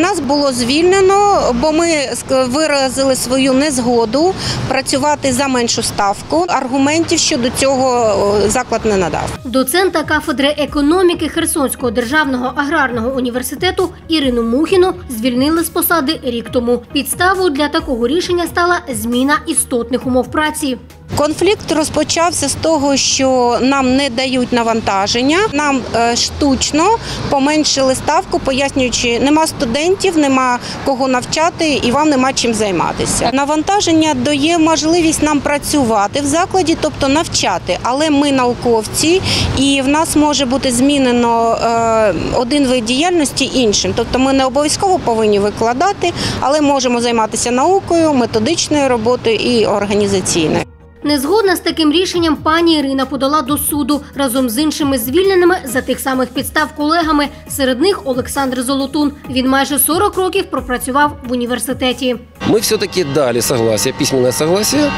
Нас було звільнено, бо ми виразили свою незгоду працювати за меншу ставку. Аргументів щодо цього заклад не надав. Доцента кафедри економіки Херсонського державного аграрного університету Ірину Мухіну звільнили з посади рік тому. Підставою для такого рішення стала зміна істотних умов праці. Конфлікт розпочався з того, що нам не дають навантаження. Нам е, штучно поменшили ставку, пояснюючи, нема студентів, нема кого навчати і вам нема чим займатися. Навантаження дає можливість нам працювати в закладі, тобто навчати. Але ми науковці, і в нас може бути змінено е, один вид діяльності іншим. Тобто ми не обов'язково повинні викладати, але можемо займатися наукою, методичною роботою і організаційною. Незгодна з таким рішенням пані Ірина подала до суду разом з іншими звільненими за тих самих підстав колегами. Серед них Олександр Золотун. Він майже 40 років пропрацював в університеті. Мы все-таки дали согласие, письменное согласие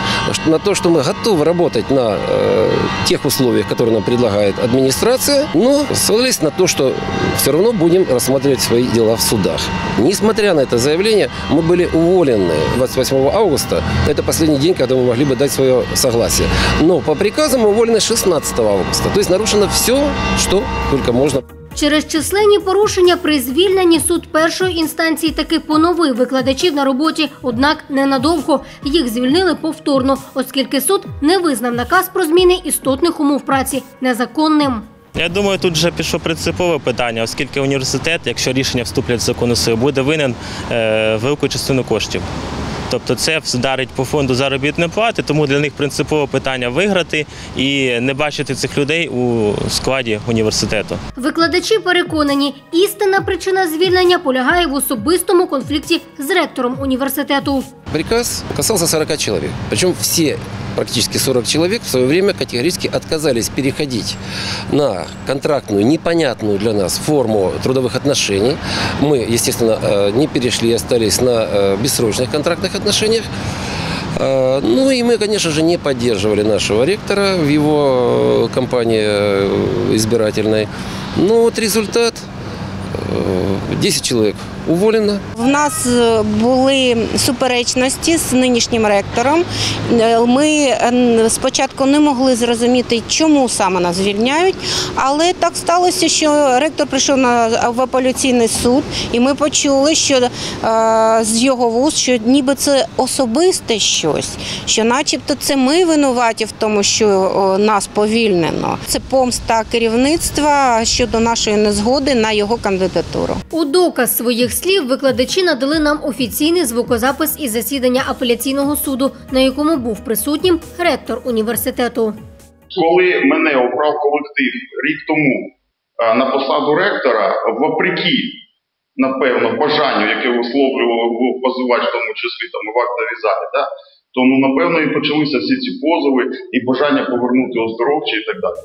на то, что мы готовы работать на э, тех условиях, которые нам предлагает администрация, но ссылались на то, что все равно будем рассматривать свои дела в судах. Несмотря на это заявление, мы были уволены 28 августа. Это последний день, когда мы могли бы дать свое согласие. Но по приказу мы уволены 16 августа. То есть нарушено все, что только можно. Через численні порушення при звільненні суд першої інстанції таки поновив викладачів на роботі, однак ненадовго їх звільнили повторно, оскільки суд не визнав наказ про зміни істотних умов праці незаконним. Я думаю, тут вже пішло принципове питання, оскільки університет, якщо рішення вступлять в законну силу, буде винен е, велику частину коштів. Тобто це вдарить по фонду заробітної плати, тому для них принципове питання виграти і не бачити цих людей у складі університету. Викладачі переконані, істинна причина звільнення полягає в особистому конфлікті з ректором університету. Приказ касався 40 чоловік. Причому все, практически 40 человек, в свое время категорически отказались переходить на контрактную, непонятную для нас форму трудовых отношений. Мы, естественно, э, не перешли и остались на э, бессрочных контрактных отношениях. Э, Ну и мы, конечно же, не поддерживали нашего ректора в его кампании э, избирательной. Но вот результат э, 10 человек уволено, В нас е, були суперечності з нинішнім ректором. Е, Ми спочатку не могли зрозуміти, чому саме нас звільняють, але так сталося, що ректор прийшов на в апеляційний суд, і ми почули, що е, з його вуст, що ніби це особисте щось, що, начебто, це ми винуваті в тому, що нас повільнено. Це помста керівництва щодо нашої незгоди на його кандидатуру. У доказ своїх слів викладачі надали нам офіційний звукозапис із засідання апеляційного суду, на якому був присутнім ректор університету. Коли мене обрав колектив рік тому е, на посаду ректора, вопреки, напевно, бажанню, яке висловлював позивач, в тому числі там в актовій залі, да, то ну, напевно і почалися всі ці позови і бажання повернути оздоровчі і так далі.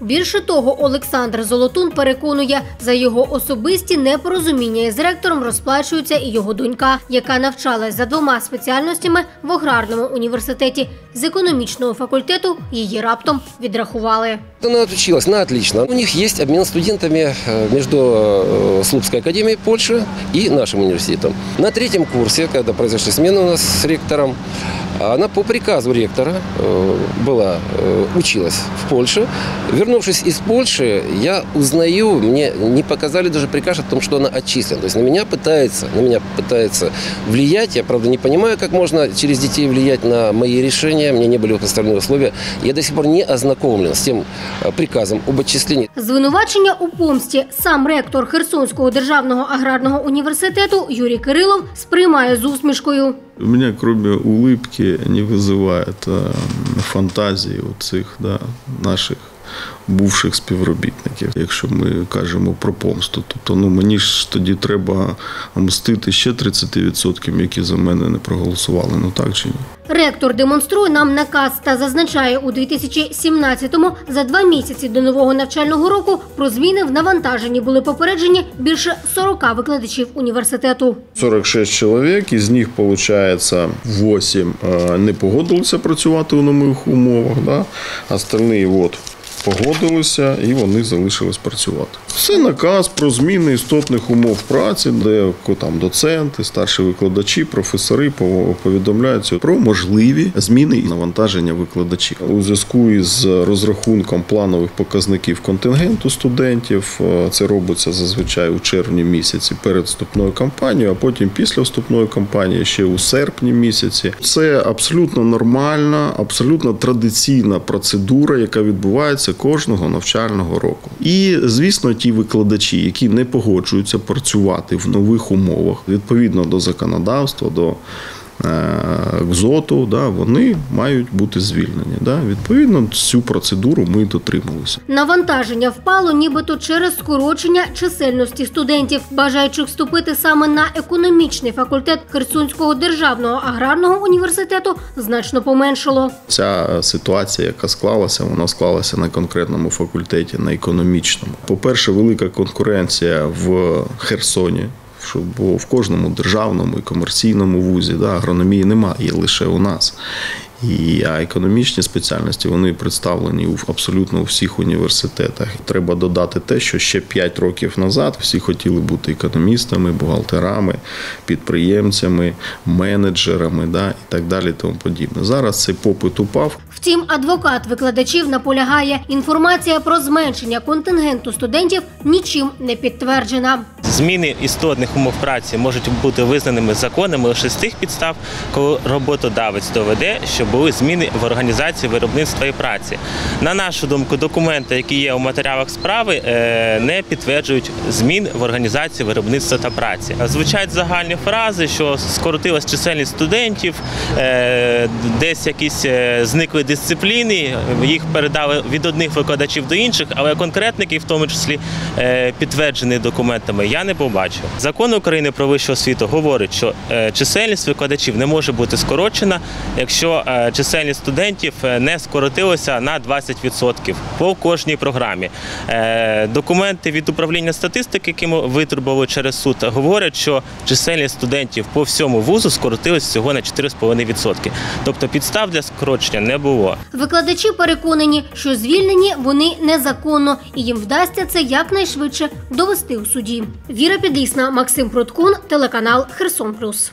Більше того, Олександр Золотун переконує, за його особисті непорозуміння із ректором розплачується і його донька, яка навчалась за двома спеціальностями в аграрному університеті. З економічного факультету її раптом відрахували. Она отучилась на отлично. У них есть обмен студентами э, между э, Слупской академией Польши и нашим университетом. На третьем курсе, когда произошли смены у нас с ректором, она по приказу ректора э, была, э, училась в Польше. Вернувшись из Польши, я узнаю, мне не показали даже приказ о том, что она отчислена. То есть на меня пытается, на меня пытается влиять. Я, правда, не понимаю, как можно через детей влиять на мои решения. Мне не были поставлены условия. Я до сих пор не ознакомлен с тем э, приказом об отчислении. Звинувачення у помсті сам ректор Херсонського державного аграрного університету Юрій Кирилов сприймає з усмішкою. У меня кроме улыбки не вызывает э, фантазії у цих да, наших бувших співробітників. Якщо ми кажемо про помсту, тобто ну мені ж тоді треба мстити ще 30%, які за мене не проголосували. Ну так чи ні? Ректор демонструє нам наказ та зазначає у 2017-му за два місяці до нового навчального року про зміни в навантаженні були попереджені більше 40 викладачів університету. 46 чоловік, із них, виходить, 8 е, не погодилися працювати у нових умовах. Да? Остальні от погодилися і вони залишились працювати. Це наказ про зміни істотних умов праці, де там доценти, старші викладачі, професори пов- повідомляються про можливі зміни і навантаження викладачів у зв'язку із розрахунком планових показників контингенту студентів. е, Це робиться зазвичай у червні місяці перед вступною кампанією, а потім після вступної кампанії ще у серпні місяці. Це абсолютно нормальна, абсолютно традиційна процедура, яка відбувається кожного навчального року. І звісно, ті викладачі, які не погоджуються працювати в нових умовах відповідно до законодавства, до КЗОТу, да, вони мають бути звільнені. Да. Відповідно, цю процедуру ми дотрималися. Навантаження впало нібито через скорочення чисельності студентів, бажаючих вступити саме на економічний факультет Херсонського державного аграрного університету, значно поменшало. Ця е, ситуація, яка склалася, вона склалася на конкретному факультеті, на економічному. По-перше, велика конкуренція в Херсоні. Що бо в кожному державному і комерційному вузі да, агрономії немає, є лише у нас. І а економічні спеціальності вони представлені у абсолютно у всіх університетах. Треба додати те, що ще 5 років назад всі хотіли бути економістами, бухгалтерами, підприємцями, менеджерами, да, і так далі. Тому подібне. Зараз цей попит упав. Втім, адвокат викладачів наполягає, інформація про зменшення контингенту студентів нічим не підтверджена. Зміни істотних умов праці можуть бути визнаними законами лише з тих підстав, коли роботодавець доведе, що були зміни в організації виробництва і праці. На нашу думку, документи, які є у матеріалах справи, е, не підтверджують змін в організації виробництва та праці. Звучать загальні фрази, що скоротилась чисельність студентів, е, десь якісь е, зникли дисципліни, їх передали від одних викладачів до інших, але конкретники, в тому числі, підтверджені документами, я не побачив. Закон України про вищу освіту говорить, що е, чисельність викладачів не може бути скорочена, якщо е, чисельність студентів е, не скоротилася на 20% по кожній програмі. Документи від управління статистики, які ми витребували через суд, говорять, що чисельність студентів по всьому вузу скоротилась всього на 4,5%. Тобто підстав для скорочення не було. Викладачі переконані, що звільнені вони незаконно, і їм вдасться це якнайшвидше довести у суді. Віра Підлісна, Максим Проткун, телеканал Херсон Плюс.